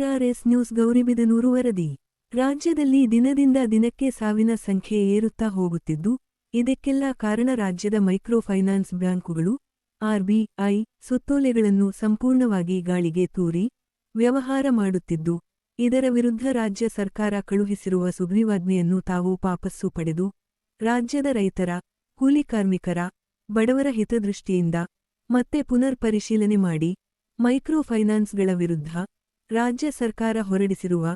ಆರ್ಆರ್ಎಸ್ news Gauribidanur ವರದಿ. ರಾಜ್ಯದಲ್ಲಿ ದಿನದಿಂದ ದಿನಕ್ಕೆ ಸಾವಿನ ಸಂಖ್ಯೆ ಏರುತ್ತಾ ಹೋಗುತ್ತಿದ್ದು, ಇದಕ್ಕೆಲ್ಲ ಕಾರಣ ರಾಜ್ಯದ ಮೈಕ್ರೋ ಫೈನಾನ್ಸ್ ಬ್ಯಾಂಕುಗಳು ಆರ್ಬಿಐ ಸುತ್ತೋಲೆಗಳನ್ನು ಸಂಪೂರ್ಣವಾಗಿ ಗಾಳಿಗೆ ತೂರಿ ವ್ಯವಹಾರ ಮಾಡುತ್ತಿದ್ದು, ಇದರ ವಿರುದ್ಧ ರಾಜ್ಯ ಸರ್ಕಾರ ಕಳುಹಿಸಿರುವ ಸುಗ್ರೀವಾಜ್ಞೆಯನ್ನು ತಾವು ವಾಪಸ್ಸು ಪಡೆದು, ರಾಜ್ಯದ ರೈತರ, ಕೂಲಿ ಕಾರ್ಮಿಕರ, ಬಡವರ ಹಿತದೃಷ್ಟಿಯಿಂದ ಮತ್ತೆ ಪುನರ್ ಪರಿಶೀಲನೆ ಮಾಡಿ ಮೈಕ್ರೋ ಫೈನಾನ್ಸ್ಗಳ ವಿರುದ್ಧ ರಾಜ್ಯ ಸರ್ಕಾರ ಹೊರಡಿಸಿರುವ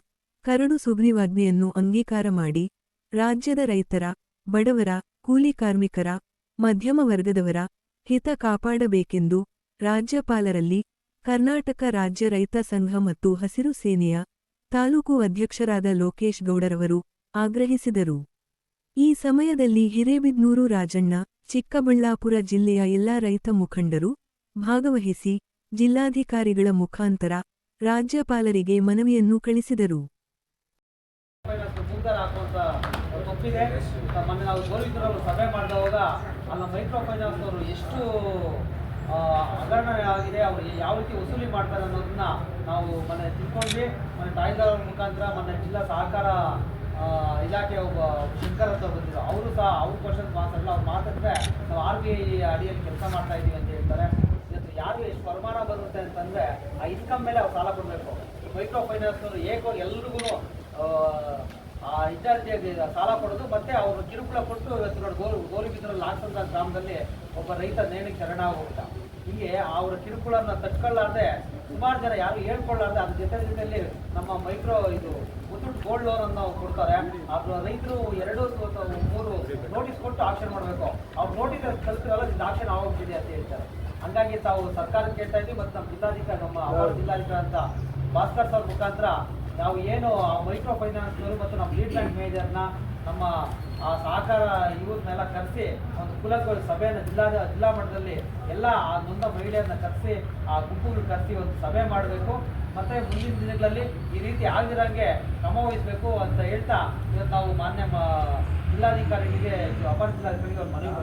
ಕರಡು ಸುಗ್ರೀವಾಜ್ಞೆಯನ್ನು ಅಂಗೀಕಾರ ಮಾಡಿ ರಾಜ್ಯದ ರೈತರ, ಬಡವರ, ಕೂಲಿ ಕಾರ್ಮಿಕರ, ಮಧ್ಯಮ ವರ್ಗದವರ ಹಿತ ಕಾಪಾಡಬೇಕೆಂದು ರಾಜ್ಯಪಾಲರಲ್ಲಿ ಕರ್ನಾಟಕ ರಾಜ್ಯ ರೈತ ಸಂಘ ಮತ್ತು ಹಸಿರು ಸೇನೆಯ ತಾಲೂಕು ಅಧ್ಯಕ್ಷರಾದ ಲೋಕೇಶ್ ಗೌಡರವರು ಆಗ್ರಹಿಸಿದರು. ಈ ಸಮಯದಲ್ಲಿ ಹಿರೇಬಿದ್ನೂರು ರಾಜಣ್ಣ, ಚಿಕ್ಕಬಳ್ಳಾಪುರ ಜಿಲ್ಲೆಯ ಎಲ್ಲಾ ರೈತ ಮುಖಂಡರು ಭಾಗವಹಿಸಿ ಜಿಲ್ಲಾಧಿಕಾರಿಗಳ ಮುಖಾಂತರ ರಾಜ್ಯಪಾಲರಿಗೆ ಮನವಿಯನ್ನು ಕಳಿಸಿದರು. ತಪ್ಪಿದೆ ಮೊನ್ನೆ ನಾವು ಗೋರಿದ್ರಲ್ಲಿ ಸಭೆ ಮಾಡಿದಾಗ ಅಲ್ಲಿ ಮೈಕ್ರೋ ಫೈನಾನ್ಸ್ ಅವರು ಎಷ್ಟು ಹಗರಣ ಆಗಿದೆ ಅವರು ಯಾವ ರೀತಿ ವಸೂಲಿ ಮಾಡ್ತಾರೆ ಅನ್ನೋದನ್ನ ನಾವು ಮೊನ್ನೆ ತಿಳ್ಕೊಂಡ್ವಿ. ಮೊನ್ನೆ ತಾಯಿದಾರ ಮುಖಾಂತರ ಮೊನ್ನೆ ಜಿಲ್ಲಾ ಸಹಕಾರ ಇಲಾಖೆ ಒಬ್ಬ ಶಂಕರ್ ಅಂತ ಬಂದಿದ್ರು ಅವರು ಸಹ, ಅವ್ರ ಕ್ವಶನ್ ಮಾತಾಡಲ್ಲ ಅವ್ರು ಮಾತಾಡಿದ್ರೆ ನಾವು ಆರ್ ಬಿ ಐ ಅಡಿಯಲ್ಲಿ ಕೆಲಸ ಮಾಡ್ತಾ ಇದ್ದೀವಿ ಅಂತ ಹೇಳ್ತಾರೆ. ಯಾರಿಗೆ ಎಷ್ಟು ವರಮಾನ ಬರುತ್ತೆ ಅಂತಂದ್ರೆ ಆ ಇನ್ಕಮ್ ಮೇಲೆ ಅವ್ರು ಸಾಲ ಕೊಡಬೇಕು. ಮೈಕ್ರೋ ಫೈನಾನ್ಸ್ನವರು ಏಕೋ ಎಲ್ರಿಗೂ ಆ ವಿದ್ಯಾರ್ಥಿಯಾಗಿ ಸಾಲ ಕೊಡೋದು, ಮತ್ತೆ ಅವರು ಕಿರುಕುಳ ಕೊಟ್ಟು ಇವತ್ತು ನೋಡಿ ಗೋರು ಗೋರಿಬಿದ್ರಲ್ಲಿ ಲಾಕ್ಸಂದ ಗ್ರಾಮದಲ್ಲಿ ಒಬ್ಬ ರೈತ ನೇಣಿಗೆ ಶರಣ ಹೋಗ್ಬಿಟ್ಟ ಹೀಗೆ ಅವರ ಕಿರುಕುಳನ್ನ ತಟ್ಕೊಳ್ಳಾರ್ದೆ, ಸುಮಾರು ಜನ ಯಾರು ಹೇಳ್ಕೊಳ್ಳಾರ್ದೆ, ಅದ್ರ ಜೊತೆ ಜೊತೆಯಲ್ಲಿ ನಮ್ಮ ಮೈಕ್ರೋ ಇದು ಮುತ್ತೂಟ್ ಗೋಲ್ಡ್ ಲೋನ್ ಅನ್ನು ಕೊಡ್ತಾರೆ. ಅದ್ರ ರೈತರು ಎರಡು ಮೂರು ನೋಟಿಸ್ ಕೊಟ್ಟು ಆಕ್ಷನ್ ಮಾಡಬೇಕು. ಅವ್ರು ನೋಟಿಸ್ ಕಲ್ತಿರಲ್ಲ ಇದು ಆಕ್ಷನ್ ಆಗೋಗ್ತಿದೆ ಅಂತ ಹೇಳ್ತಾರೆ. ಹಂಗಾಗಿ ತಾವು ಸರ್ಕಾರ ಕೇಳ್ತಾ ಇದ್ವಿ ಮತ್ತು ನಮ್ಮ ಜಿಲ್ಲಾಧಿಕಾರಿ ನಮ್ಮ ಅಪರ ಜಿಲ್ಲಾಧಿಕಾರಿ ಅಂತ ಭಾಸ್ಕರ್ ಸರ್ ಮುಖಾಂತರ ನಾವು ಏನು ಮೈಕ್ರೋ ಫೈನಾನ್ಸ್ನವರು ಮತ್ತು ನಮ್ಮ ಲೀಡ್ ಬ್ಯಾಂಕ್ ಮೇಜರ್ನ ನಮ್ಮ ಆ ಸಹಕಾರ ಇವ್ರನ್ನೆಲ್ಲ ಕರೆಸಿ ಒಂದು ಕುಲಗಳ ಸಭೆಯನ್ನು ಜಿಲ್ಲಾ ಜಿಲ್ಲಾ ಮಟ್ಟದಲ್ಲಿ ಎಲ್ಲ ಆ ನೊಂದ ಮಹಿಳೆಯರನ್ನ ಕರೆಸಿ ಆ ಗುಂಪುಗಳು ಕರೆಸಿ ಒಂದು ಸಭೆ ಮಾಡಬೇಕು. ಮತ್ತೆ ಮುಂದಿನ ದಿನಗಳಲ್ಲಿ ಈ ರೀತಿ ಆಗದಿರಂಗೆ ಕ್ರಮ ವಹಿಸಬೇಕು ಅಂತ ಹೇಳ್ತಾ ಇವತ್ತು ನಾವು ಮಾನ್ಯ ಜಿಲ್ಲಾಧಿಕಾರಿಗಳಿಗೆ ಅಪರ ಜಿಲ್ಲಾಧಿಕಾರಿಗೆ ಅವ್ರ ಮನವಿ